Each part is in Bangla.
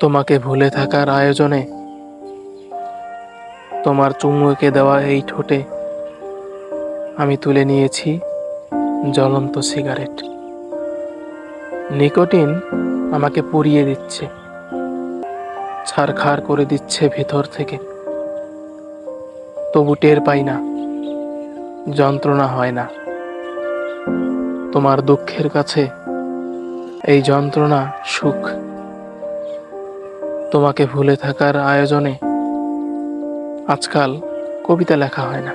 তোমাকে ভুলে থাকার আয়োজনে তোমার চুমুকে দেওয়া এই ঠোঁটে আমি তুলে নিয়েছি জ্বলন্ত সিগারেট। নিকোটিন আমাকে পুড়িয়ে দিচ্ছে ছারখার করে দিচ্ছে ভিতর থেকে। তবু টের পাই না, যন্ত্রণা হয় না। তোমার দুঃখের কাছে এই যন্ত্রণা সুখ। তোমাকে ভুলে থাকার আয়োজনে আজকাল কবিতা লেখা হয় না।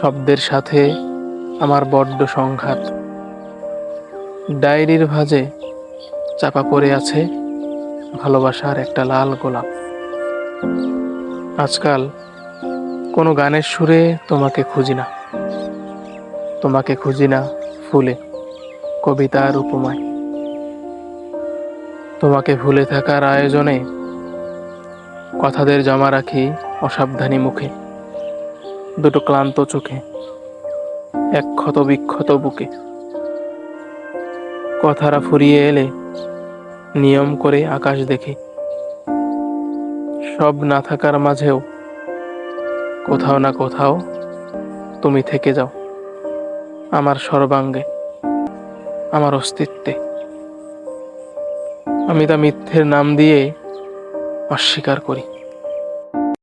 শব্দের সাথে আমার বড্ড সংঘাত। ডায়েরির ভাঁজে চাপা পড়ে আছে ভালোবাসার একটা লাল গোলাপ। আজকাল কোনো গানের সুরে তোমাকে খুঁজি না। তোমাকে খুঁজি না ফুলে কবিতার উপমায়। তোমাকে ভুলে থাকার আয়োজনে কথাদের জমা রাখি অসাবধানী মুখে, দুটো ক্লান্ত চোখে, এক ক্ষত বিক্ষত বুকে। কথারা ফুরিয়ে এলে নিয়ম করে আকাশ দেখি। সব না থাকার মাঝেও কোথাও না কোথাও তুমি থেকে যাও, আমার সর্বাঙ্গে, আমার অস্তিত্বে। আমি তা মিথ্যের নাম দিয়ে অস্বীকার করি।